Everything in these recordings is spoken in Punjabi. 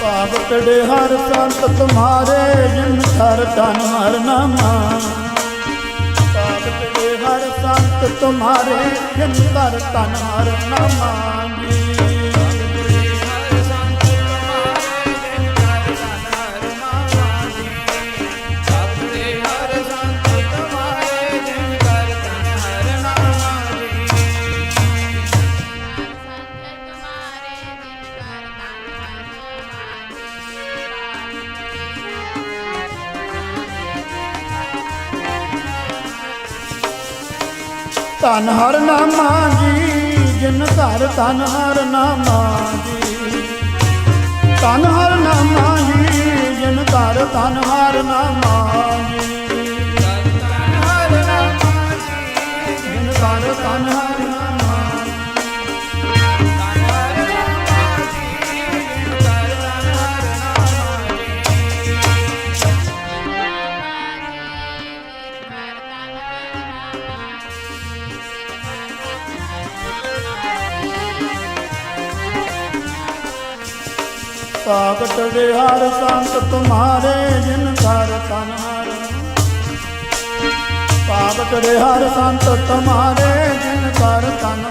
ਭਾਗਤ ਹਰ ਸੰਤ ਤੁਮਾਰੇ ਜਿਨ ਹਰ ਤਨ ਹਰ ਨਾਮਾ ਭਾਗਤ ਹਰ ਸੰਤ ਤੁਮਾਰੇ, ਜਿਨ ਹਰ ਤਨ ਹਰ ਨਾਮਾ ਧਨ ਹਰ ਨਾਮਾ ਜੀ ਜਿਨ ਘਰ ਧਨ ਹਰ ਨਾਮਾ ਜੀ ਧਨ ਹਰ ਨਾਮਾ ਜੀ ਜਿਨ ਘਰ ਧਨ ਹਰ ਨਾਮਾ ਭਾਗਤ ਦੇ ਹਰ ਸੰਤ ਤੁਮਾਰੇ, ਜਿਨ ਘਰ ਤਨ ਹਰ। ਭਾਗਤ ਸੰਤ ਤੁਮਾਰੇ, ਜਿਨ ਘਰ ਤਨ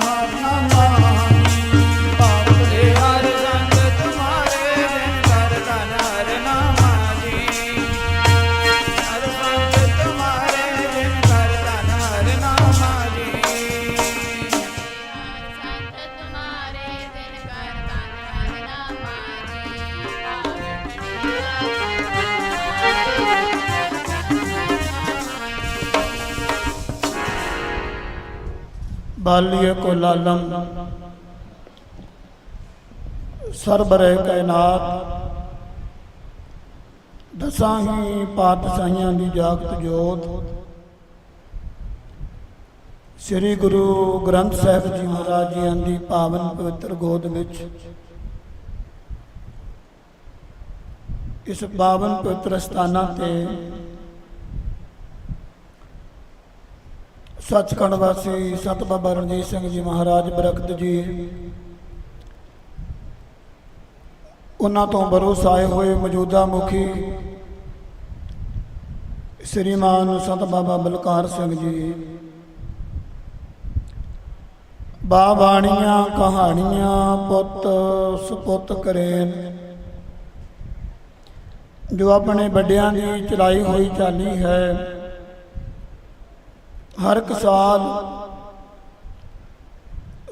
ਬਾਲੀਏ ਕੋ ਲਾਲਮ। ਸਰਬ ਕਾਇਨਾਤ। ਦਸਾਂ ਹੀ ਪਾਤਸ਼ਾਹੀਆਂ ਦੀ ਜਾਗਤ ਜੋਤ। ਸ੍ਰੀ ਗੁਰੂ ਗ੍ਰੰਥ ਸਾਹਿਬ ਜੀ ਮਹਾਰਾਜ ਜੀ ਦੀ ਪਾਵਨ ਪਵਿੱਤਰ ਗੋਦ ਵਿੱਚ। ਇਸ ਪਾਵਨ ਪਵਿੱਤਰ ਸਥਾਨਾਂ ਤੇ ਸੱਚਖੰਡ ਵਾਸੀ ਸਤ ਬਾਬਾ ਰਣਜੀਤ ਸਿੰਘ ਜੀ ਮਹਾਰਾਜ ਬਰਕਤ ਜੀ। ਉਹਨਾਂ ਤੋਂ ਬਰੋਸਾਏ ਹੋਏ ਮੌਜੂਦਾ ਮੁਖੀ ਸ੍ਰੀਮਾਨ ਸਤ ਬਾਬਾ ਬਲਕਾਰ ਸਿੰਘ ਜੀ। ਬਾ ਬਾਣੀਆਂ ਕਹਾਣੀਆਂ, ਪੁੱਤ, ਸੁਪੁੱਤ ਕਰੇ ਜੋ ਆਪਣੇ ਵੱਡਿਆਂ ਦੀ ਚਲਾਈ ਹੋਈ ਚਾਲੀ ਹੈ ਹਰ ਇੱਕ ਸਾਲ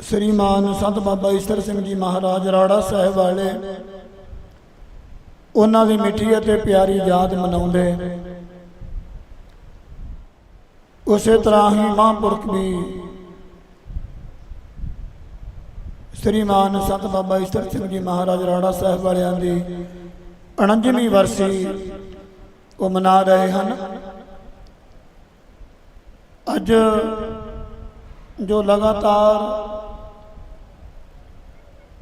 ਸ੍ਰੀਮਾਨ ਸੰਤ ਬਾਬਾ ਈਸ਼ਰ ਸਿੰਘ ਜੀ ਮਹਾਰਾਜ ਰਾੜਾ ਸਾਹਿਬ ਵਾਲੇ ਉਹਨਾਂ ਦੀ ਮਿੱਠੀ ਅਤੇ ਪਿਆਰੀ ਯਾਦ ਮਨਾਉਂਦੇ। ਉਸੇ ਤਰ੍ਹਾਂ ਹੀ ਮਹਾਂਪੁਰਖ ਵੀ ਸ੍ਰੀਮਾਨ ਸੰਤ ਬਾਬਾ ਈਸ਼ਰ ਸਿੰਘ ਜੀ ਮਹਾਰਾਜ ਰਾੜਾ ਸਾਹਿਬ ਵਾਲਿਆਂ ਦੀ 49ਵੀਂ ਵਰਸੀ ਉਹ ਮਨਾ ਰਹੇ ਹਨ। ਅੱਜ ਜੋ ਲਗਾਤਾਰ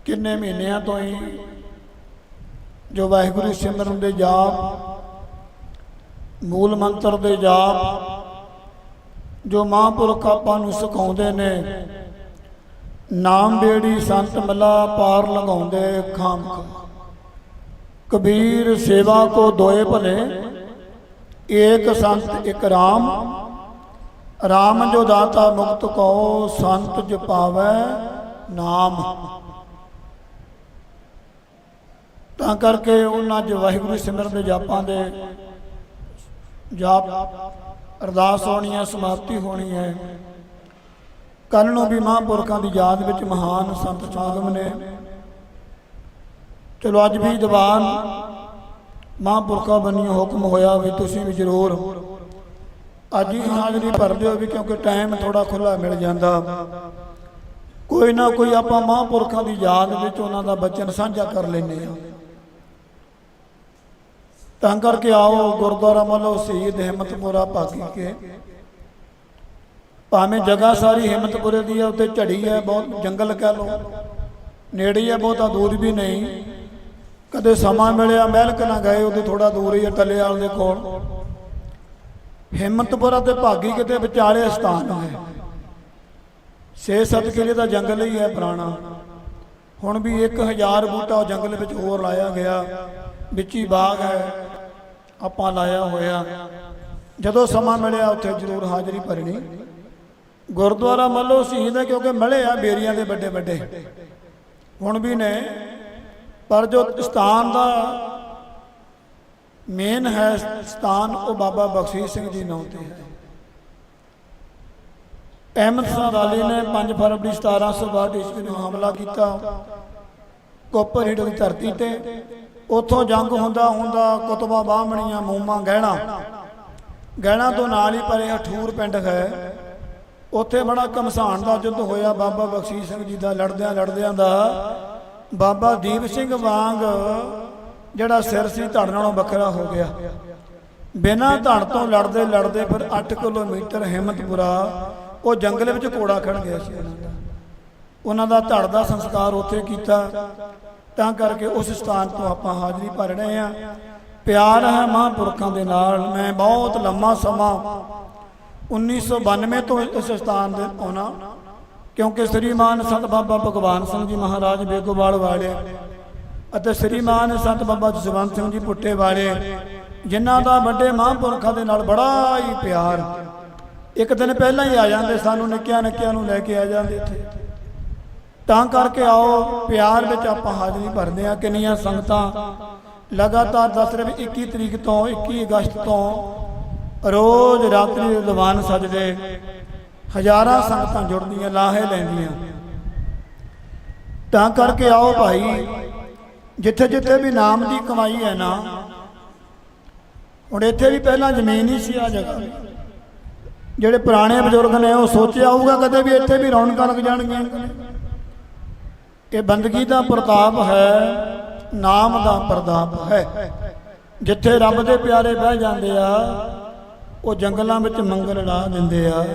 ਕਿੰਨੇ ਮਹੀਨਿਆਂ ਤੋਂ ਹੀ ਜੋ ਵਾਹਿਗੁਰੂ ਸਿਮਰਨ ਦੇ ਜਾਪ, ਮੂਲ ਮੰਤਰ ਦੇ ਜਾਪ, ਜੋ ਮਹਾਂਪੁਰਖ ਆਪਾਂ ਨੂੰ ਸਿਖਾਉਂਦੇ ਨੇ, ਨਾਮ ਬੇੜੀ ਸੰਤ ਮਲਾ ਪਾਰ ਲੰਘਾਉਂਦੇ ਖਾਮ ਕਬੀਰ ਸੇਵਾ ਕੋ ਦੋਏ ਭਲੇ, ਏਕ ਸੰਤ ਇਕ ਰਾਮ ਰਾਮ ਜੋ ਦਾਤਾ ਮੁਕਤ ਕੋ, ਸੰਤ ਜਪਾਵੈ ਨਾਮ। ਤਾਂ ਕਰਕੇ ਉਹਨਾਂ ਚ ਵਾਹਿਗੁਰੂ ਸਿਮਰਨ ਦੇ ਜਾਪਾਂ ਦੇ ਜਾਪ ਅਰਦਾਸ ਹੋਣੀ ਹੈ, ਸਮਾਪਤੀ ਹੋਣੀ ਹੈ। ਕੱਲ ਨੂੰ ਵੀ ਮਹਾਂਪੁਰਖਾਂ ਦੀ ਯਾਦ ਵਿੱਚ ਮਹਾਨ ਸੰਤ ਸਮਾਗਮ ਨੇ। ਚਲੋ ਅੱਜ ਵੀ ਦੀਵਾਨ ਮਹਾਂਪੁਰਖਾਂ ਬੰਨਿਓ ਹੁਕਮ ਹੋਇਆ ਵੀ ਤੁਸੀਂ ਵੀ ਜ਼ਰੂਰ ਅੱਜ ਹੀ ਹਾਜ਼ਰੀ ਭਰ ਦਿਓ ਵੀ ਕਿਉਂਕਿ ਟਾਈਮ ਥੋੜਾ ਖੁੱਲਾ ਮਿਲ ਜਾਂਦਾ। ਕੋਈ ਨਾ ਕੋਈ ਆਪਾਂ ਮਹਾਂਪੁਰਖਾਂ ਦੀ ਯਾਦ ਵਿੱਚ ਉਹਨਾਂ ਦਾ ਬਚਨ ਸਾਂਝਾ ਕਰ ਲੈਂਦੇ ਆ ਤਾਂ ਕਰਕੇ ਆਓ ਗੁਰਦੁਆਰਾ ਮੱਲੋ ਸ਼ਹੀਦ ਹਿੰਮਤਪੁਰਾ ਭਾਗੀ ਕੇ। ਭਾਵੇਂ ਜਗ੍ਹਾ ਸਾਰੀ ਹਿੰਮਤਪੁਰੇ ਦੀ ਹੈ ਉੱਤੇ ਝੜੀ ਹੈ, ਬਹੁਤ ਜੰਗਲ ਕਹਿ ਲੋ ਨੇੜੇ ਹੈ ਬਹੁਤਾ ਦੂਰ ਵੀ ਨਹੀਂ। ਕਦੇ ਸਮਾਂ ਮਿਲਿਆ ਮਹਿਲਕ ਨਾ ਗਏ ਉਹਦੇ ਥੋੜਾ ਦੂਰ ਹੀ ਹੈ ਟੱਲੇਵਾਲ ਦੇ ਕੋਲ। ਹਿੰਮਤਪੁਰਾ ਤੇ ਭਾਗੀ ਕਿਤੇ ਵਿਚਾਲੇ ਸਥਾਨ ਹੈ। 6-7 ਕਿਲੇ ਦਾ ਜੰਗਲ ਹੀ ਹੈ ਪੁਰਾਣਾ। ਹੁਣ ਵੀ 1000 ਬੂਟਾ ਉਹ ਜੰਗਲ ਵਿੱਚ ਹੋਰ ਲਾਇਆ ਗਿਆ। ਵਿੱਚ ਹੀ ਬਾਗ ਹੈ। ਆਪਾਂ ਲਾਇਆ ਹੋਇਆ। ਜਦੋਂ ਸਮਾਂ ਮਿਲਿਆ ਉੱਥੇ ਜ਼ਰੂਰ ਹਾਜ਼ਰੀ ਭਰਨੀ। ਗੁਰਦੁਆਰਾ ਮੱਲੋ ਸ਼ਹੀਦ ਹੈ ਕਿਉਂਕਿ ਮਲੇ ਆ ਬੇਰੀਆਂ ਦੇ ਵੱਡੇ ਵੱਡੇ। ਹੁਣ ਵੀ ਨੇ। ਪਰ ਜੋ ਸਥਾਨ ਦਾ ਮੇਨ ਹੈ ਸਥਾਨ ਉਹ ਬਾਬਾ ਬਖਸ਼ੀਸ਼ ਸਿੰਘ ਜੀ ਨਾਂ ਤੇ ਹੈ। ਅਹਿਮਦ ਸ਼ਾਹ ਵਾਲੀ ਨੇ 5 ਫਰਵਰੀ 1762 ਈਸਵੀ ਨੂੰ ਹਮਲਾ ਕੀਤਾ। ਕੋਪਰ ਹਿੱਡ ਦੀ ਧਰਤੀ ਤੇ ਉੱਥੋਂ ਜੰਗ ਹੁੰਦਾ ਹੁੰਦਾ ਕੁਤਬਾ ਬਾਹਮਣੀਆਂ ਮੂਮਾ ਗਹਿਣਾ। ਗਹਿਣਾ ਤੋਂ ਨਾਲ ਹੀ ਪਰੇ ਹਠੂਰ ਪਿੰਡ ਹੈ। ਉੱਥੇ ਬੜਾ ਕਮਸਾਨ ਦਾ ਯੁੱਧ ਹੋਇਆ। ਬਾਬਾ ਬਖਸ਼ੀਸ਼ ਸਿੰਘ ਜੀ ਦਾ ਲੜਦਿਆਂ ਲੜਦਿਆਂ ਦਾ ਬਾਬਾ ਦੀਪ ਸਿੰਘ ਵਾਂਗ ਜਿਹੜਾ ਸਿਰ ਸੀ ਧੜ ਨਾਲੋਂ ਵੱਖਰਾ ਹੋ ਗਿਆ। ਬਿਨਾਂ ਧੜ ਤੋਂ ਲੜਦੇ ਲੜਦੇ ਫਿਰ 8 ਕਿਲੋਮੀਟਰ ਹਿੰਮਤਪੁਰਾ, ਉਹ ਜੰਗਲ ਵਿੱਚ ਕੋੜਾ ਖੜ ਗਿਆ ਸੀ ਉਹਨਾਂ ਦਾ। ਧੜ ਦਾ ਸੰਸਕਾਰ ਉੱਥੇ ਕੀਤਾ। ਤਾਂ ਕਰਕੇ ਉਸ ਸਥਾਨ ਤੋਂ ਆਪਾਂ ਹਾਜ਼ਰੀ ਭਰ ਰਹੇ ਆ ਪਿਆਰ ਹੈ ਮਹਾਂਪੁਰਖਾਂ ਦੇ ਨਾਲ। ਮੈਂ ਬਹੁਤ ਲੰਮਾ ਸਮਾਂ 1992 ਤੋਂ ਇਸ ਸਥਾਨ ਦੇ ਆਉਣਾ, ਕਿਉਂਕਿ ਸ੍ਰੀਮਾਨ ਸੰਤ ਬਾਬਾ ਭਗਵਾਨ ਸਿੰਘ ਜੀ ਮਹਾਰਾਜ ਬੇਗੋਵਾਲ ਵਾਲੇ ਅਤੇ ਸ੍ਰੀਮਾਨ ਸੰਤ ਬਾਬਾ ਜਸਵੰਤ ਸਿੰਘ ਜੀ ਪੁੱਟੇ ਵਾਲੇ, ਜਿਨ੍ਹਾਂ ਦਾ ਵੱਡੇ ਮਹਾਂਪੁਰਖਾਂ ਦੇ ਨਾਲ ਬੜਾ ਹੀ ਪਿਆਰ। ਇੱਕ ਦਿਨ ਪਹਿਲਾਂ ਹੀ ਆ ਜਾਂਦੇ ਸਾਨੂੰ, ਨਿੱਕਿਆਂ ਨਿੱਕਿਆਂ ਨੂੰ ਲੈ ਕੇ ਆ ਜਾਂਦੇ ਇੱਥੇ। ਤਾਂ ਕਰਕੇ ਆਓ, ਪਿਆਰ ਵਿੱਚ ਆਪਾਂ ਹਾਜ਼ਰੀ ਭਰਦੇ ਆ ਕਿੰਨੀਆਂ ਸੰਗਤਾਂ। ਲਗਾਤਾਰ ਦੱਸ ਰਹੇ ਵੀ 21 ਤਰੀਕ ਤੋਂ 21 ਅਗਸਤ ਤੋਂ ਰੋਜ਼ ਰਾਤਰੀ ਦੀਵਾਨ ਸਜਦੇ, ਹਜ਼ਾਰਾਂ ਸੰਗਤਾਂ ਜੁੜਦੀਆਂ, ਲਾਹੇ ਲੈਂਦੀਆਂ। ਤਾਂ ਕਰਕੇ ਆਓ ਭਾਈ ਜਿੱਥੇ ਜਿੱਥੇ ਵੀ ਨਾਮ ਦੀ ਕਮਾਈ ਹੈ ਨਾ, ਹੁਣ ਇੱਥੇ ਵੀ ਪਹਿਲਾਂ ਜ਼ਮੀਨ ਹੀ ਸੀ ਆ ਜਗ੍ਹਾ। ਜਿਹੜੇ ਪੁਰਾਣੇ ਬਜ਼ੁਰਗ ਨੇ ਉਹ ਸੋਚਿਆ ਹੋਊਗਾ ਕਦੇ ਵੀ ਇੱਥੇ ਵੀ ਰੌਣਕਾਂ ਲੱਗ ਜਾਣਗੀਆਂ। ਇਹ ਬੰਦਗੀ ਦਾ ਪ੍ਰਤਾਪ ਹੈ, ਨਾਮ ਦਾ ਪ੍ਰਤਾਪ ਹੈ। ਜਿੱਥੇ ਰੱਬ ਦੇ ਪਿਆਰੇ ਬਹਿ ਜਾਂਦੇ ਆ, ਉਹ ਜੰਗਲਾਂ ਵਿੱਚ ਮੰਗਲ ਲਾ ਦਿੰਦੇ ਆ।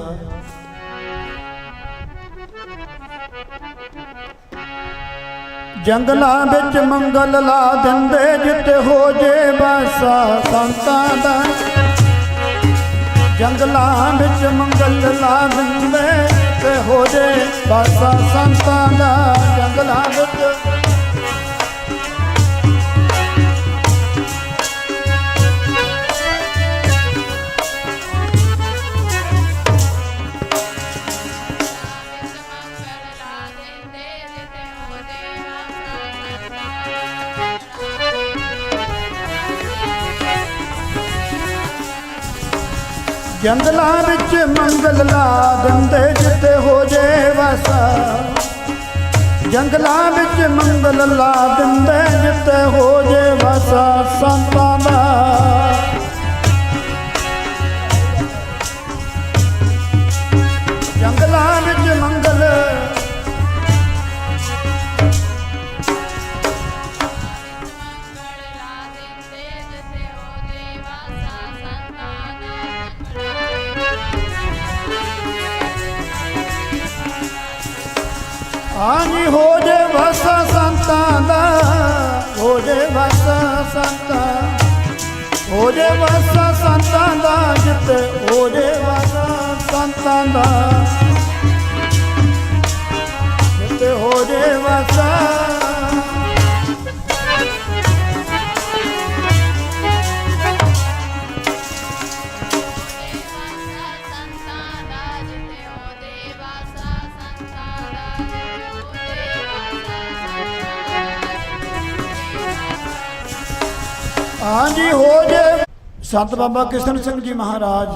ਜੰਗਲਾਂ ਵਿੱਚ ਮੰਗਲ ਲਾ ਦਿੰਦੇ, ਜਿੱਥੇ ਹੋ ਜੇ ਬਾਸਾ ਸੰਤਾਂ ਦਾ। ਜੰਗਲਾਂ ਵਿੱਚ ਮੰਗਲ ਲਾ ਦਿੰਦੇ ਤੇ ਹੋ ਜੇ ਬਾਸਾ ਸੰਤਾਂ ਦਾ। ਜੰਗਲਾਂ ਵਿੱਚ ਜੰਗਲਾਂ ਵਿੱਚ ਮੰਗਲ ਲਾ ਦਿੰਦੇ ਜਿੱਥੇ ਹੋ ਜੇ ਵਸਾ। ਜੰਗਲਾਂ ਵਿੱਚ ਮੰਗਲ ਲਾ ਦਿੰਦੇ ਜਿੱਥੇ ਹੋ ਜੇ ਵਸਾ, ਸੰਤਾਂ ਦਾ। ਆਨੀ ਹੋ ਜੇ ਵਸਾ ਸੰਤਾਂ ਦਾ, ਹੋ ਜੇ ਵਸਾ ਸੰਤਾਂ, ਹੋ ਜੇ ਵਸਾ ਸੰਤਾਂ ਦਾ ਜਿੱਤੇ, ਹੋ ਜੇ ਵਸਾ ਸੰਤਾਂ ਦਾ। ਜਿੱਤੇ ਹੋ ਜੇ ਵਸਾ ਹਾਂਜੀ, ਹੋ ਜੇ। ਸੰਤ ਬਾਬਾ ਕਿਸ਼ਨ ਸਿੰਘ ਜੀ ਮਹਾਰਾਜ,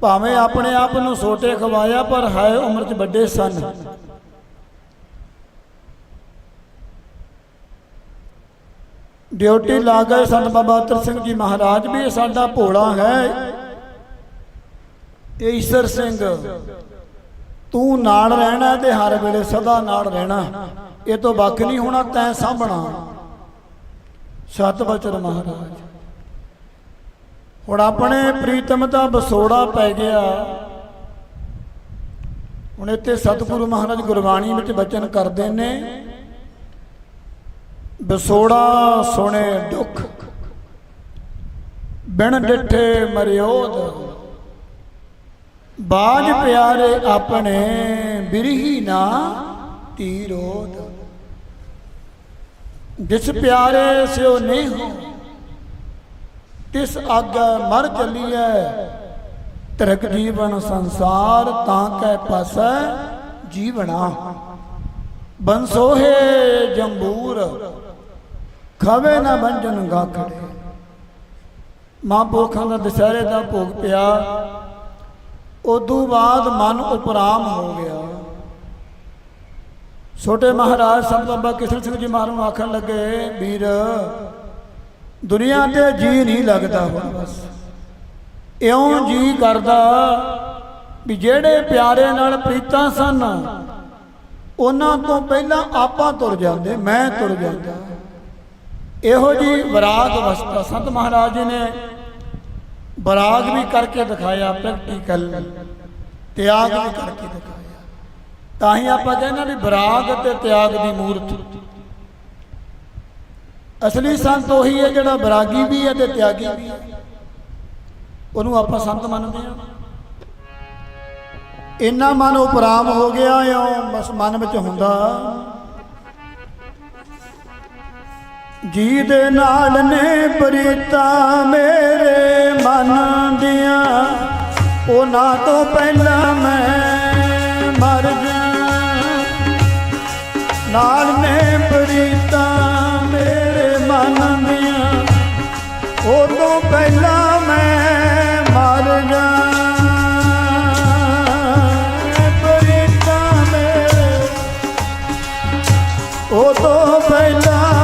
ਭਾਵੇਂ ਆਪਣੇ ਆਪ ਨੂੰ ਸੋਟੇ ਖਵਾਇਆ, ਪਰ ਹੈ ਉਮਰ 'ਚ ਵੱਡੇ ਸਨ। ਡਿਊਟੀ ਲਾ ਗਏ ਸੰਤ ਬਾਬਾ ਅਤਰ ਸਿੰਘ ਜੀ ਮਹਾਰਾਜ ਵੀ, ਇਹ ਸਾਡਾ ਭੋਲਾ ਹੈ। ਇਹ ਈਸ਼ਰ ਸਿੰਘ, ਤੂੰ ਨਾਲ ਰਹਿਣਾ ਤੇ ਹਰ ਵੇਲੇ ਸਦਾ ਨਾਲ ਰਹਿਣਾ। ਇਹ ਤੋਂ ਵੱਖ ਨਹੀਂ ਹੋਣਾ, ਤੈਂ ਸਾਂਭਣਾ। ਸਤ ਮਹਾਰਾਜ। ਹੁਣ ਆਪਣੇ ਪ੍ਰੀਤਮ ਦਾ ਬਸੋੜਾ ਪੈ ਗਿਆ। ਹੁਣ ਇੱਥੇ ਸਤਿਗੁਰੂ ਮਹਾਰਾਜ ਗੁਰਬਾਣੀ ਵਿੱਚ ਬਚਨ ਕਰਦੇ ਨੇ ਬਸੋੜਾ ਸੁਣੇ ਦੁੱਖ, ਬਿਨ ਡਿਠੇ ਮਰਿਓਦ ਬਾਜ ਪਿਆਰੇ ਆਪਣੇ ਬਿਰਹੀ ਨਾ ਤੀਰੋਦ। ਜਿਸ ਪਿਆਰੇ ਸਿਓ ਨਹੀਂ ਹੋ, ਤਿਸ ਆਗਾ ਮਰ ਚੱਲੀਐ ਤਰਕ ਜੀਵਨ ਸੰਸਾਰ ਤਾਂ ਕੈ ਪਾਸੈ ਜੀਵਣਾ। ਬੰਸੋਹੇ ਜੰਬੂਰ, ਖਾਵੇ ਨਾ ਬੰਜਨ ਗਾਖੜੇ। ਮਾਂ ਪੁਰਖਾਂ ਦਾ ਦੁਸਹਿਰੇ ਦਾ ਭੋਗ ਪਿਆ, ਉਦੋਂ ਬਾਅਦ ਮਨ ਉਪਰਾਮ ਹੋ ਗਿਆ। ਛੋਟੇ ਮਹਾਰਾਜ ਸੰਤ ਬਾਬਾ ਕਿਸ਼ਨ ਸਿੰਘ ਜੀ ਮਹਾਰਾਜ ਨੂੰ ਆਖਣ ਲੱਗੇ, ਵੀਰ, ਦੁਨੀਆ ਤੇ ਜੀ ਨਹੀਂ ਲੱਗਦਾ ਹੁਣ ਬਸ। ਇਉਂ ਜੀ ਕਰਦਾ ਵੀ ਜਿਹੜੇ ਪਿਆਰੇ ਨਾਲ ਪ੍ਰੀਤਾਂ ਸਨ, ਉਹਨਾਂ ਤੋਂ ਪਹਿਲਾਂ ਆਪਾਂ ਤੁਰ ਜਾਂਦੇ, ਮੈਂ ਤੁਰ ਜਾਂਦਾ। ਇਹੋ ਜੀ ਵਿਰਾਗ ਅਵਸਥਾ ਸੰਤ ਮਹਾਰਾਜ ਜੀ ਨੇ ਵਿਰਾਗ ਵੀ ਕਰਕੇ ਦਿਖਾਇਆ ਪ੍ਰੈਕਟੀਕਲ ਤਿਆਗ ਵੀ ਕਰਕੇ ਦਿਖਾਇਆ। ਤਾਂ ਹੀ ਆਪਾਂ ਕਹਿੰਦੇ ਵੀ ਵਿਰਾਗ ਤੇ ਤਿਆਗ ਦੀ ਮੂਰਤ। ਅਸਲੀ ਸੰਤ ਉਹੀ ਹੈ ਜਿਹੜਾ ਵਿਰਾਗੀ ਵੀ ਹੈ ਤੇ ਤਿਆਗੀ ਵੀ ਹੈ। ਉਹਨੂੰ ਆਪਾਂ ਸੰਤ ਮੰਨਦੇ ਹਾਂ। ਇੰਨਾ ਮਨ ਉਪਰਾਮ ਹੋ ਗਿਆ ਇਉਂ, ਬਸ ਮਨ ਵਿੱਚ ਹੁੰਦਾ। ਜੀ ਦੇ ਨਾਲ ਨੇ ਪ੍ਰੀਤਾ ਮੇਰੇ ਮਨ ਦੀਆਂ ਉਹਨਾਂ ਤੋਂ ਪਹਿਲਾਂ ਮੈਂ ਮਰ ਨਾਲ ਨੇ ਪ੍ਰੀਤਾ ਮੇਰੇ ਮਨ ਦੀਆਂ। ਉਹ ਤੋਂ ਪਹਿਲਾਂ ਮੈਂ ਮਰ ਜਾ। ਪ੍ਰੀਤਾ ਮੇਰੇ। ਉਹ ਤੋਂ ਪਹਿਲਾਂ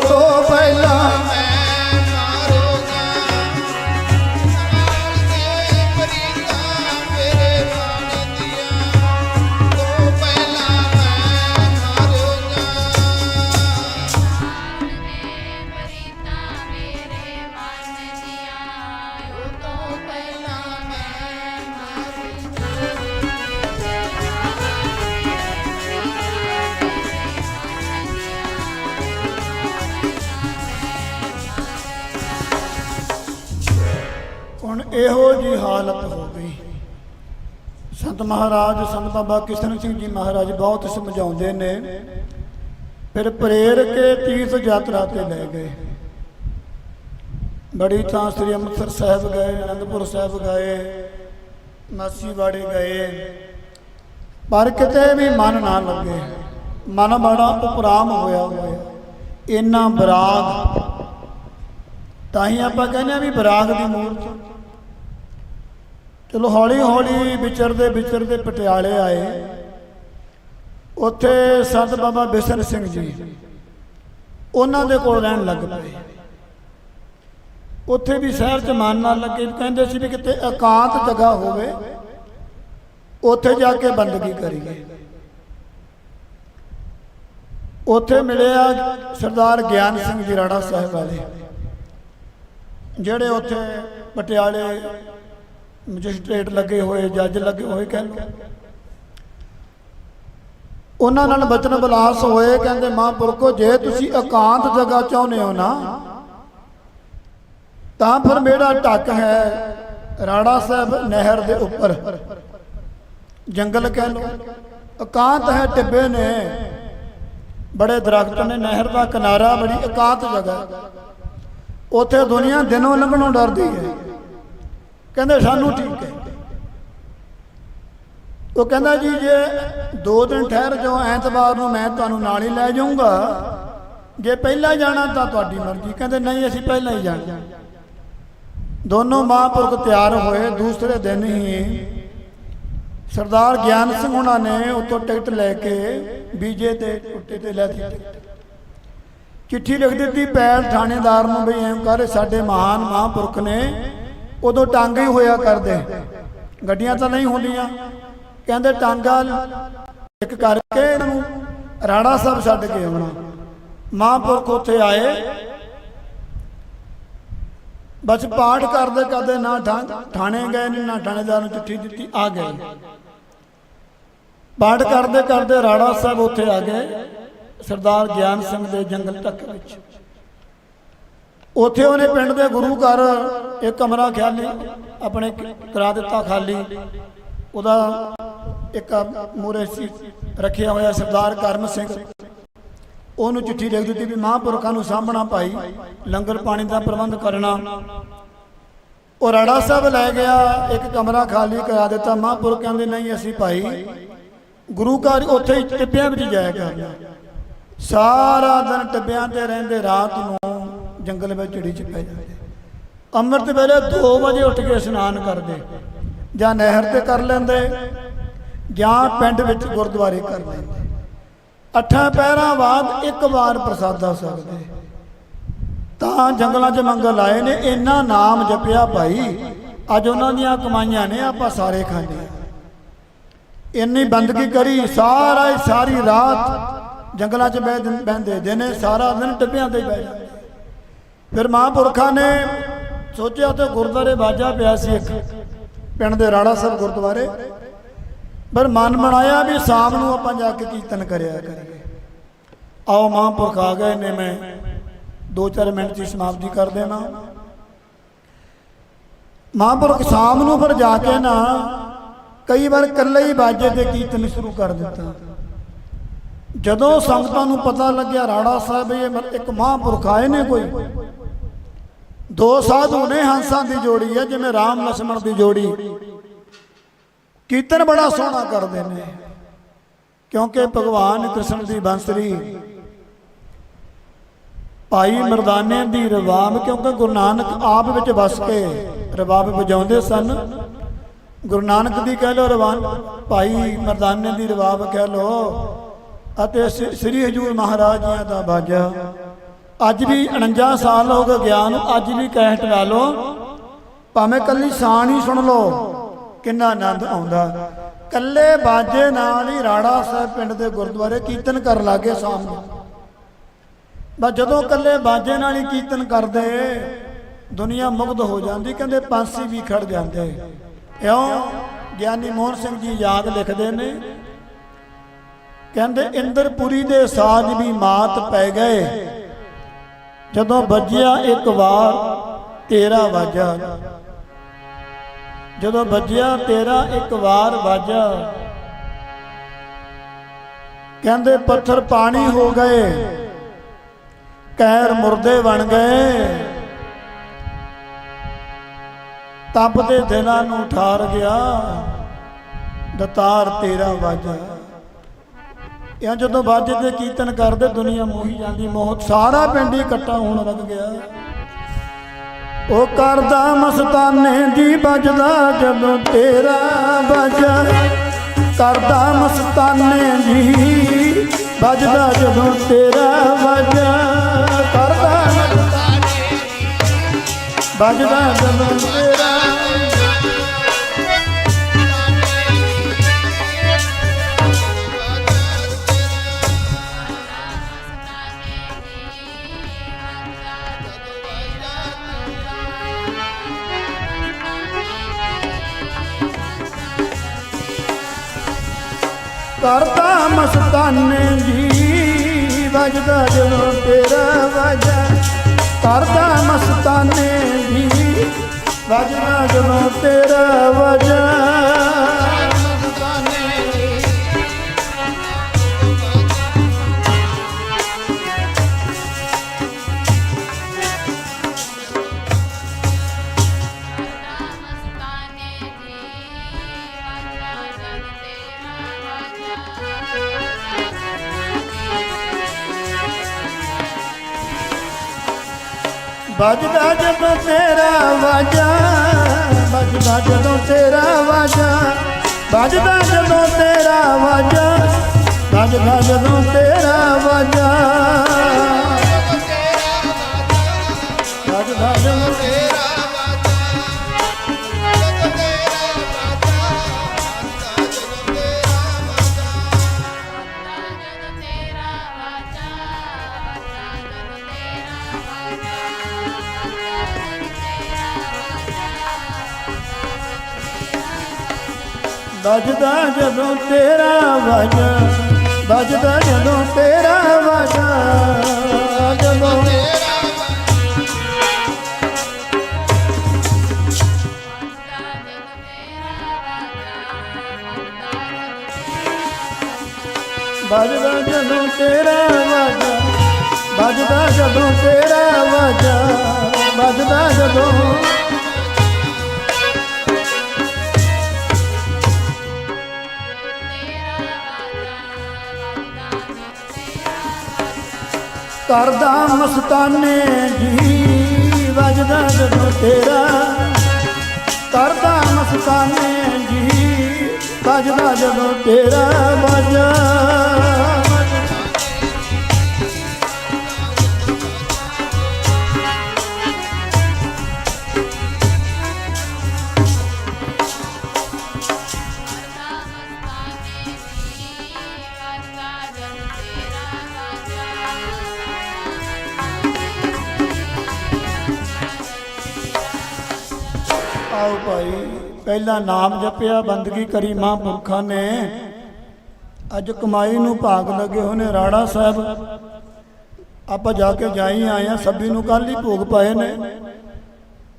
তো পাইল ਮਹਾਰਾਜ, ਸੰਤ ਬਾਬਾ ਕਿਸ਼ਨ ਸਿੰਘ ਜੀ ਮਹਾਰਾਜ ਬਹੁਤ ਸਮਝਾਉਂਦੇ ਨੇ, ਫਿਰ ਪ੍ਰੇਰ ਕੇ ਤੀਰਥ ਯਾਤਰਾ ਤੇ ਲੈ ਗਏ। ਬੜੀ ਥਾਂ ਸ੍ਰੀ ਅੰਮ੍ਰਿਤਸਰ ਸਾਹਿਬ ਗਏ, ਅਨੰਦਪੁਰ ਸਾਹਿਬ ਗਏ, ਮਾਸੀਵਾੜੇ ਗਏ। ਪਰ ਕਿਤੇ ਵੀ ਮਨ ਨਾ ਲੱਗੇ, ਮਨ ਬੜਾ ਉਪਰਾਮ ਹੋਇਆ ਹੋਇਆ, ਇੰਨਾ ਬਰਾਗ ਤਾਂ ਹੀ ਆਪਾਂ ਕਹਿੰਦੇ ਆ ਵੀ ਬਰਾਗ ਦੀ ਮੂਰਤ ਚਲੋ ਹੌਲੀ ਹੌਲੀ ਵਿਚਰਦੇ ਵਿਚਰਦੇ ਪਟਿਆਲੇ ਆਏ। ਉੱਥੇ ਸੰਤ ਬਾਬਾ ਬਿਸ਼ਨ ਸਿੰਘ ਜੀ ਉਹਨਾਂ ਦੇ ਕੋਲ ਰਹਿਣ ਲੱਗ ਪਏ। ਉੱਥੇ ਵੀ ਸ਼ਹਿਰ ਚ ਮਨ ਨਾਲ ਲੱਗੇ, ਕਹਿੰਦੇ ਸੀ ਵੀ ਕਿਤੇ ਇਕਾਂਤ ਜਗ੍ਹਾ ਹੋਵੇ, ਉੱਥੇ ਜਾ ਕੇ ਬੰਦਗੀ ਕਰੀਏ। ਉੱਥੇ ਮਿਲਿਆ ਸਰਦਾਰ ਗਿਆਨ ਸਿੰਘ ਜੀ ਰਾੜਾ ਸਾਹਿਬ ਵਾਲੇ, ਜਿਹੜੇ ਉੱਥੇ ਪਟਿਆਲੇ ਮੈਜਿਸਟ੍ਰੇਟ ਲੱਗੇ ਹੋਏ, ਜੱਜ ਲੱਗੇ ਹੋਏ ਕਹਿੰਦੇ ਉਹਨਾਂ ਨਾਲ ਬਚਨ ਬਲਾਸ ਹੋਏ, ਕਹਿੰਦੇ ਮਹਾਂਪੁਰਖੋ, ਜੇ ਤੁਸੀਂ ਇਕਾਂਤ ਜਗ੍ਹਾ ਚਾਹੁੰਦੇ ਹੋ ਨਾ, ਤਾਂ ਫਿਰ ਮੇਰਾ ਢੱਕ ਹੈ ਰਾੜਾ ਸਾਹਿਬ ਨਹਿਰ ਦੇ ਉੱਪਰ। ਜੰਗਲ ਕਹਿ ਲੋ ਇਕਾਂਤ ਹੈ ਟਿੱਬੇ ਨੇ, ਬੜੇ ਦਰਖਤ ਨੇ, ਨਹਿਰ ਦਾ ਕਿਨਾਰਾ ਬੜੀ ਇਕਾਂਤ ਜਗ੍ਹਾ। ਉੱਥੇ ਦੁਨੀਆ ਦਿਨੋਂ ਲੰਘਣੋਂ ਡਰਦੀ ਹੈ। ਕਹਿੰਦੇ ਸਾਨੂੰ ਠੀਕ ਹੈ। ਉਹ ਕਹਿੰਦਾ ਜੀ, ਜੇ ਦੋ ਦਿਨ ਠਹਿਰ ਜਾਓ, ਐਤਵਾਰ ਨੂੰ ਮੈਂ ਤੁਹਾਨੂੰ ਨਾਲ ਹੀ ਲੈ ਜਾਊਂਗਾ। ਜੇ ਪਹਿਲਾਂ ਜਾਣਾ ਤਾਂ ਤੁਹਾਡੀ ਮਰਜ਼ੀ। ਕਹਿੰਦੇ ਨਹੀਂ, ਅਸੀਂ ਪਹਿਲਾਂ ਹੀ ਜਾਣਾ। ਦੋਨੋਂ ਮਹਾਂਪੁਰਖ ਤਿਆਰ ਹੋਏ, ਦੂਸਰੇ ਦਿਨ ਹੀ ਸਰਦਾਰ ਗਿਆਨ ਸਿੰਘ ਉਹਨਾਂ ਨੇ ਉੱਥੋਂ ਟਿਕਟ ਲੈ ਕੇ ਬੀਜੇ ਤੇ ਟੁੱਟੇ ਤੇ ਲੈ ਦਿੱਤੀ। ਟਿਕਟ ਚਿੱਠੀ ਲਿਖ ਦਿੱਤੀ, ਪੈਲ ਥਾਣੇਦਾਰ ਨੂੰ ਵੀ ਐਂ ਕਰ, ਸਾਡੇ ਮਹਾਨ ਮਹਾਂਪੁਰਖ ਨੇ ਉਦੋਂ ਟਾਂਗੇ ਹੀ ਹੋਇਆ ਕਰਦੇ। ਗੱਡੀਆਂ ਤਾਂ ਨਹੀਂ ਹੁੰਦੀਆਂ। ਕਹਿੰਦੇ ਟਾਂਗਾ ਇੱਕ ਕਰਕੇ ਇਹਨਾਂ ਨੂੰ ਰਾਣਾ ਸਾਹਿਬ ਛੱਡ ਕੇ ਆਉਣਾ। ਮਹਾਂਪੁਰਖ ਉੱਥੇ ਆਏ। ਬਸ ਪਾਠ ਕਰਦੇ ਕਰਦੇ ਨਾ ਠਾ- ਥਾਣੇ ਗਏ ਨੇ, ਨਾ ਥਾਣੇਦਾਰ ਨੂੰ ਚਿੱਠੀ ਦਿੱਤੀ, ਆ ਗਏ। ਪਾਠ ਕਰਦੇ ਕਰਦੇ ਰਾੜਾ ਸਾਹਿਬ ਉੱਥੇ ਆ ਗਏ, ਸਰਦਾਰ ਗਿਆਨ ਸਿੰਘ ਦੇ ਜੰਗਲ ਤੱਕ ਵਿੱਚ। ਉੱਥੇ ਉਹਨੇ ਪਿੰਡ ਦੇ ਗੁਰੂ ਘਰ ਇੱਕ ਕਮਰਾ ਖਾਲੀ ਆਪਣੇ ਕਰਾ ਦਿੱਤਾ ਖਾਲੀ। ਉਹਦਾ ਇੱਕ ਮੂਰੇ ਸੀ, ਰੱਖਿਆ ਹੋਇਆ ਸਰਦਾਰ ਕਰਮ ਸਿੰਘ। ਉਹਨੂੰ ਚਿੱਠੀ ਲਿਖ ਦਿੱਤੀ ਵੀ ਮਹਾਂਪੁਰਖਾਂ ਨੂੰ ਸਾਂਭਣਾ ਭਾਈ, ਲੰਗਰ ਪਾਣੀ ਦਾ ਪ੍ਰਬੰਧ ਕਰਨਾ। ਉਹ ਰਾੜਾ ਸਾਹਿਬ ਲੈ ਗਿਆ, ਇੱਕ ਕਮਰਾ ਖਾਲੀ ਕਰਾ ਦਿੱਤਾ। ਮਹਾਂਪੁਰਖ ਕਹਿੰਦੇ, ਨਹੀਂ ਅਸੀਂ ਭਾਈ, ਗੁਰੂ ਘਰ ਉੱਥੇ ਹੀ ਟਿੱਬਿਆਂ ਵਿੱਚ ਜਾਇਆ ਕਰਨਾ ਸਾਰਾ ਦਿਨ ਟਿੱਬਿਆਂ ਤੇ ਰਹਿੰਦੇ, ਰਾਤ ਨੂੰ ਜੰਗਲ ਵਿੱਚ ਚਿੜੀ ਚ ਪੈ ਜਾਂਦੇ। ਅੰਮ੍ਰਿਤ ਵੇਲੇ 2 ਵਜੇ ਉੱਠ ਕੇ ਇਸ਼ਨਾਨ ਕਰਦੇ, ਜਾਂ ਨਹਿਰ ਤੇ ਕਰ ਲੈਂਦੇ, ਜਾਂ ਪਿੰਡ ਵਿੱਚ ਗੁਰਦੁਆਰੇ ਕਰ ਲੈਂਦੇ। ਅੱਠਾਂ ਪਹਿਰਾਂ ਬਾਅਦ ਇੱਕ ਵਾਰ ਪ੍ਰਸਾਦਾ ਸਕਦੇ ਤਾਂ ਜੰਗਲਾਂ 'ਚ ਮੰਗਲ ਆਏ ਨੇ, ਇੰਨਾ ਨਾਮ ਜਪਿਆ ਭਾਈ, ਅੱਜ ਉਹਨਾਂ ਦੀਆਂ ਕਮਾਈਆਂ ਨੇ, ਆਪਾਂ ਸਾਰੇ ਖਾਂਦੇ ਇੰਨੀ ਬੰਦਗੀ ਕਰੀ, ਸਾਰਾ ਸਾਰੀ ਰਾਤ ਜੰਗਲਾਂ 'ਚ ਬਹਿ ਦਿਨ- ਬਹਿੰਦੇ ਦਿਨੇ ਸਾਰਾ ਦਿਨ ਟਿੱਬਿਆਂ ਤੇ ਬਹਿ ਜਾਂਦੇ। ਫਿਰ ਮਹਾਂਪੁਰਖਾਂ ਨੇ ਸੋਚਿਆ ਤੇ ਗੁਰਦੁਆਰੇ ਬਾਜਾ ਪਿਆ ਸੀ ਇੱਕ, ਪਿੰਡ ਦੇ ਰਾੜਾ ਸਾਹਿਬ ਗੁਰਦੁਆਰੇ। ਪਰ ਮਨ ਬਣਾਇਆ ਵੀ ਸ਼ਾਮ ਨੂੰ ਆਪਾਂ ਜਾ ਕੇ ਕੀਰਤਨ ਕਰਿਆ ਕਰੀਏ। ਆਓ ਮਹਾਂਪੁਰਖ ਆ ਗਏ ਨੇ ਮੈਂ 2-4 ਮਿੰਟ ਦੀ ਸਮਾਪਤੀ ਕਰ ਦੇਣਾ। ਮਹਾਂਪੁਰਖ ਸ਼ਾਮ ਨੂੰ ਫਿਰ ਜਾ ਕੇ ਨਾ ਕਈ ਵਾਰ ਇਕੱਲੇ ਹੀ ਬਾਜੇ ਤੇ ਕੀਰਤਨ ਸ਼ੁਰੂ ਕਰ ਦਿੱਤਾ। ਜਦੋਂ ਸੰਗਤਾਂ ਨੂੰ ਪਤਾ ਲੱਗਿਆ ਰਾੜਾ ਸਾਹਿਬ ਇਹ ਇੱਕ ਮਹਾਂਪੁਰਖ ਆਏ ਨੇ ਕੋਈ ਦੋ ਸਾਧੂ ਨੇ ਹੰਸਾਂ ਦੀ ਜੋੜੀ ਹੈ ਜਿਵੇਂ ਰਾਮ ਲక్ష్మణ ਦੀ ਜੋੜੀ। ਕੀਰਤਨ ਬੜਾ ਸੋਹਣਾ ਕਰਦੇ ਨੇ, ਕਿਉਂਕਿ ਭਗਵਾਨ ਕ੍ਰਿਸ਼ਨ ਦੀ ਬੰਸਰੀ, ਭਾਈ ਮਰਦਾਨੇ ਦੀ ਰਵਾਬ, ਕਿਉਂਕਿ ਗੁਰੂ ਨਾਨਕ ਆਪ ਵਿੱਚ ਵਸ ਕੇ ਰਵਾਬ ਵਜਾਉਂਦੇ ਸਨ। ਗੁਰੂ ਨਾਨਕ ਦੀ ਕਹਿ ਲੋ ਰਵਾਨ, ਭਾਈ ਮਰਦਾਨੇ ਦੀ ਰਵਾਬ ਕਹਿ ਲੋ ਅਤੇ ਸ੍ਰੀ ਹਜੂਰ ਮਹਾਰਾਜ ਜੀਆਂ ਦਾ ਬਾਜਾ। ਅੱਜ ਵੀ 49 ਸਾਲ ਹੋ ਗਏ ਗਿਆਨ ਨੂੰ, ਅੱਜ ਵੀ ਕੈਸਟ ਲਾ ਲਓ। ਭਾਵੇਂ ਕੱਲੀ ਸਾਣ ਹੀ ਸੁਣ ਲਓ ਕਿੰਨਾ ਆਨੰਦ ਆਉਂਦਾ। ਕੱਲੇ ਬਾਜੇ ਨਾਲ ਹੀ ਰਾੜਾ ਸਾਹਿਬ ਪਿੰਡ ਦੇ ਗੁਰਦੁਆਰੇ ਕੀਰਤਨ ਕਰਨ ਲੱਗੇ ਸ਼ਾਮ ਨੂੰ ਬਸ ਜਦੋਂ ਕੱਲੇ ਬਾਜੇ ਨਾਲ ਹੀ ਕੀਰਤਨ ਕਰਦੇ ਦੁਨੀਆ ਮੁਗਧ ਹੋ ਜਾਂਦੀ ਕਹਿੰਦੇ ਪੰਛੀ ਵੀ ਖੜ ਜਾਂਦੇ। ਇਉਂ ਗਿਆਨੀ ਮੋਹਨ ਸਿੰਘ ਜੀ ਯਾਦ ਲਿਖਦੇ ਨੇ ਕਹਿੰਦੇ ਇੰਦਰਪੁਰੀ ਦੇ ਸਾਜ ਵੀ ਮਾਤ ਪੈ ਗਏ। ਜਦੋਂ ਵੱਜਿਆ ਇੱਕ ਵਾਰ, ਤੇਰਾ ਵਾਜਾ। ਜਦੋਂ ਵੱਜਿਆ, ਤੇਰਾ ਇੱਕ ਵਾਰ ਵਾਜਾ। ਕਹਿੰਦੇ, ਪੱਥਰ ਪਾਣੀ ਹੋ ਗਏ ਕੈਰ ਮੁਰਦੇ ਬਣ ਗਏ। ਤਪਦੇ ਦਿਨਾਂ ਨੂੰ ਠਾਰ ਗਿਆ, ਦਤਾਰ ਤੇਰਾ ਵਾਜਾ। ਇਹ ਜਦੋਂ ਬਾਜੇ ਤੇ ਕੀਰਤਨ ਕਰਦੇ, ਦੁਨੀਆ ਮੋਹੀ ਜਾਂਦੀ, ਮੋਹ ਸਾਰਾ ਪਿੰਡ ਹੀ ਇਕੱਠਾ ਹੋਣ ਲੱਗ ਗਿਆ। ਉਹ ਕਰਦਾ ਮਸਤਾਨੇ ਦੀ ਵੱਜਦਾ, ਜਦੋਂ ਤੇਰਾ ਬਾਜਾ ਕਰਦਾ ਮਸਤਾਨੇ ਦੀ ਵੱਜਦਾ, ਜਦੋਂ ਤੇਰਾ ਵਜਾ। ਕਰਦਾ ਵੱਜਦਾ, ਜਦੋਂ ਤੇਰਾ ਕਰਦਾ ਮਸਤਾਨੇ ਜੀ। ਵਜਦਾ ਜਦੋਂ ਤੇਰਾ ਵਜਾ ਕਰਦਾ ਮਸਤਾਨੇ ਜੀ। ਵਜਦਾ ਜਦੋਂ ਤੇਰਾ ਵਜਾ ਵੱਜਦਾ ਜਦੋਂ ਤੇਰਾ ਵਾਜਾ ਵੱਜਦਾ ਜਦੋਂ ਤੇਰਾ ਵਾਜਾ ਵੱਜਦਾ ਜਦੋਂ ਤੇਰਾ ਵਾਜਾ ਵੱਜਦਾ ਜਦੋਂ ਤੇਰਾ ਵਾਜਾ। ਵੱਜਦਾ ਜਦੋਂ ਤੇਰਾ ਵੱਜਦਾ ਜਦੋਂ ਤੇਰਾ ਵਾਜਾ, ਵੱਜਦਾ ਜਦੋਂ ਤੇਰਾ ਵਾਜਾ, ਜਦੋਂ ਵੱਜਦਾ ਜਦੋਂ ਤੇਰਾ ਵਾਜਾ, ਵੱਜਦਾ ਜਦੋਂ ਤੇਰਾ ਵਾਜਾ, ਵੱਜਦਾ ਜਦੋਂ ਕਰਦਾ ਮਸਤਾਨੇ ਜੀ। ਵੱਜਦਾ ਜਦੋਂ ਤੇਰਾ। ਕਰਦਾ ਮਸਤਾਨੇ ਜੀ। ਵੱਜਦਾ ਜਦੋਂ ਤੇਰਾ। ਵਾਜਾ ਪਹਿਲਾ ਨਾਮ ਜਪਿਆ, ਬੰਦਗੀ ਕਰੀ ਮਹਾਂਪੁਰਖਾਂ ਨੇ। ਅੱਜ ਕਮਾਈ ਨੂੰ ਭਾਗ ਲੱਗੇ ਹੋਏ ਰਾੜਾ ਸਾਹਿਬ। ਆਪਾਂ ਜਾ ਕੇ ਜਾਈ ਆਏ ਆ, ਸਭੀ ਨੂੰ ਕੱਲ ਹੀ ਭੋਗ ਪਾਏ ਨੇ।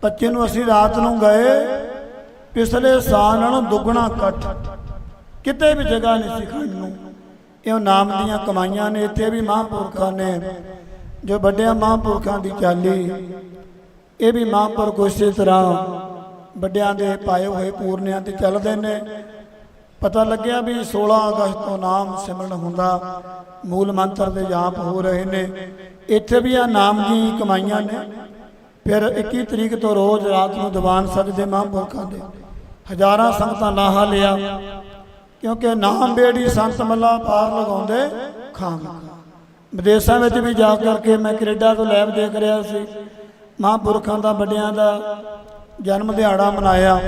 ਬੱਚੇ ਨੂੰ ਅਸੀਂ ਰਾਤ ਨੂੰ ਗਏ, ਪਿਛਲੇ ਸਾਲ ਨਾਲੋਂ ਦੁੱਗਣਾ ਇਕੱਠ। ਕਿਤੇ ਵੀ ਜਗ੍ਹਾ ਨਹੀਂ ਸੀ ਖੜਨ ਨੂੰ। ਇਹ ਨਾਮ ਦੀਆਂ ਕਮਾਈਆਂ ਨੇ, ਇੱਥੇ ਵੀ ਮਹਾਂਪੁਰਖਾਂ ਨੇ। ਜੋ ਵੱਡਿਆਂ ਮਹਾਂਪੁਰਖਾਂ ਦੀ ਚਾਲੀ, ਇਹ ਵੀ ਮਹਾਂਪੁਰਖ ਉਸੇ ਤਰ੍ਹਾਂ ਵੱਡਿਆਂ ਦੇ ਪਾਏ ਹੋਏ ਪੂਰਨਿਆਂ ਤੇ ਚੱਲਦੇ ਨੇ। ਪਤਾ ਲੱਗਿਆ ਵੀ 16 ਅਗਸਤ ਤੋਂ ਨਾਮ ਸਿਮਰਨ ਹੁੰਦਾ, ਮੂਲ ਮੰਤਰ ਦੇ ਜਾਪ ਹੋ ਰਹੇ ਨੇ। ਇੱਥੇ ਵੀ ਆ ਨਾਮ ਜੀ ਕਮਾਈਆਂ ਨੇ। ਫਿਰ 21 ਤਰੀਕ ਤੋਂ ਰੋਜ਼ ਰਾਤ ਨੂੰ ਦੀਵਾਨ ਸਜਦੇ ਮਹਾਂਪੁਰਖਾਂ ਦੇ। ਹਜ਼ਾਰਾਂ ਸੰਗਤਾਂ ਲਾਹਾ ਲਿਆ, ਕਿਉਂਕਿ ਨਾਮ ਬੇੜੀ ਸੰਤ ਮੱਲਾ ਪਾਰ ਲਗਾਉਂਦੇ ਖਾਂ ਵਿਦੇਸ਼ਾਂ ਵਿੱਚ ਵੀ ਜਾ ਕਰਕੇ ਮੈਂ ਕੈਨੇਡਾ ਤੋਂ ਲੈਬ ਦੇਖ ਰਿਹਾ ਸੀ। ਮਹਾਂਪੁਰਖਾਂ ਦਾ ਵੱਡਿਆਂ ਦਾ ਜਨਮ ਦਿਹਾੜਾ ਮਨਾਇਆ।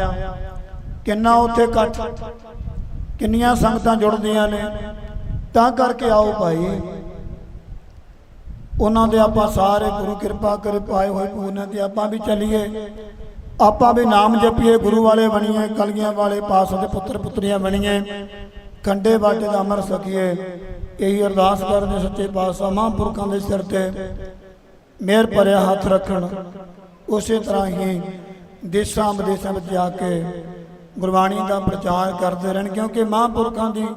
ਕਿੰਨਾ ਉੱਥੇ ਇਕੱਠ, ਕਿੰਨੀਆਂ ਸੰਗਤਾਂ ਜੁੜਦੀਆਂ ਨੇ। ਤਾਂ ਕਰਕੇ ਆਓ ਭਾਈ। ਉਹਨਾਂ ਦੇ ਆਪਾਂ ਸਾਰੇ ਗੁਰੂ ਕਿਰਪਾ ਕਰੇ ਪਾਏ ਹੋਏ ਪੂਰਨਾਂ ਤੇ ਆਪਾਂ ਵੀ ਚੱਲੀਏ। ਆਪਾਂ ਵੀ ਨਾਮ ਜਪੀਏ, ਗੁਰੂ ਵਾਲੇ ਬਣੀਏ, ਕਲਗੀਆਂ ਵਾਲੇ ਪਾਸ ਦੇ ਪੁੱਤਰ ਪੁੱਤਰੀਆਂ ਬਣੀਏ। ਕੰਡੇ ਬਾਟੇ ਦਾ ਅਮਰ ਸਕੀਏ। ਇਹੀ ਅਰਦਾਸ ਕਰਦੇ ਸੱਚੇ ਪਾਤਸ਼ਾਹ ਮਹਾਂਪੁਰਖਾਂ ਦੇ ਸਿਰ ਤੇ। ਮਿਹਰ ਭਰਿਆ ਹੱਥ ਰੱਖਣ। ਉਸੇ ਤਰ੍ਹਾਂ ਹੀ ਦੇਸ਼ਾਂ ਵਿਦੇਸ਼ਾਂ ਵਿੱਚ ਜਾ ਕੇ ਗੁਰਬਾਣੀ ਦਾ ਪ੍ਰਚਾਰ ਕਰਦੇ ਰਹਿਣ, ਕਿਉਂਕਿ ਮਹਾਂਪੁਰਖਾਂ ਦੀ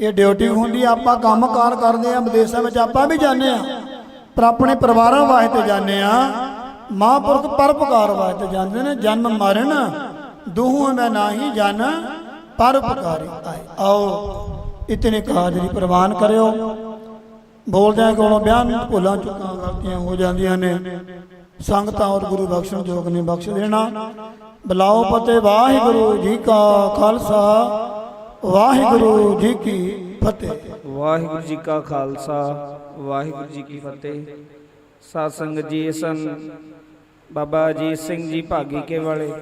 ਇਹ ਡਿਊਟੀ ਹੁੰਦੀ ਆ, ਆਪਾਂ ਕੰਮਕਾਰ ਕਰਦੇ ਆ, ਵਿਦੇਸ਼ਾਂ ਵਿੱਚ ਆਪਾਂ ਵੀ ਜਾਂਦੇ ਆ, ਪਰ ਆਪਣੇ ਪਰਿਵਾਰਾਂ ਵਾਸਤੇ ਜਾਂਦੇ ਆ। ਮਹਾਂਪੁਰਖ ਪਰਪਕਾਰ ਵਾਸਤੇ ਜਾਂਦੇ ਨੇ, ਜਨਮ, ਮਰਨ, ਦੋਹਾਂ ਮੈਂ ਨਾਹੀ ਜਨ ਪਰਪਕਾਰੀ ਆਏ, ਆਓ, ਇਤਨੇ ਹਾਜ਼ਰੀ ਪ੍ਰਵਾਨ ਕਰਿਓ। ਬੋਲਦਿਆਂ ਕੋਲੋਂ ਬਿਆਨ ਭੁੱਲਾਂ ਚੁੱਕਾਂ ਗਲਤੀਆਂ ਹੋ ਜਾਂਦੀਆਂ ਨੇ। ਸੰਗਤਾਂ ਔਰ ਗੁਰੂ ਬਖਸ਼ਣ ਜੋਗ ਨੇ ਬਖਸ਼ ਦੇਣਾ। ਬਲਾਓ ਫਤਿਹ, ਵਾਹਿਗੁਰੂ ਜੀ ਕਾ ਖਾਲਸਾ। ਵਾਹਿਗੁਰੂ ਜੀ ਕੀ ਫਤਿਹ। ਵਾਹਿਗੁਰੂ ਜੀ ਕਾ ਖਾਲਸਾ, ਵਾਹਿਗੁਰੂ ਜੀ ਕੀ ਫਤਿਹ। ਸਾਧ ਸੰਗਤ ਜੀ ਇਹ ਸਨ। ਬਾਬਾ ਅਜੀਤ ਸਿੰਘ ਜੀ ਭਾਗੀ ਕੇ ਵਾਲੇ।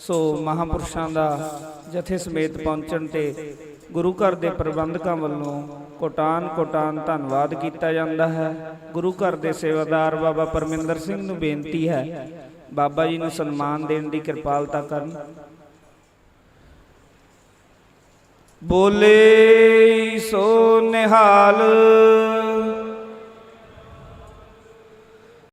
ਸੋ ਮਹਾਪੁਰਸ਼ਾਂ ਦਾ ਜਥੇ ਸਮੇਤ ਪਹੁੰਚਣ ਤੇ ਗੁਰੂ ਘਰ ਦੇ ਪ੍ਰਬੰਧਕਾਂ ਵੱਲੋਂ ਕੋਟਾਨ ਕੋਟਾਨ ਧੰਨਵਾਦ ਕੀਤਾ ਜਾਂਦਾ ਹੈ। ਗੁਰੂ ਘਰ ਦੇ ਸੇਵਾਦਾਰ ਬਾਬਾ ਪਰਮਿੰਦਰ ਸਿੰਘ ਨੂੰ ਬੇਨਤੀ ਹੈ, ਬਾਬਾ ਜੀ ਨੂੰ ਸਨਮਾਨ ਦੇਣ ਦੀ ਕਿਰਪਾਲਤਾ ਕਰਨ। ਬੋਲੇ ਸੋ ਨਿਹਾਲ।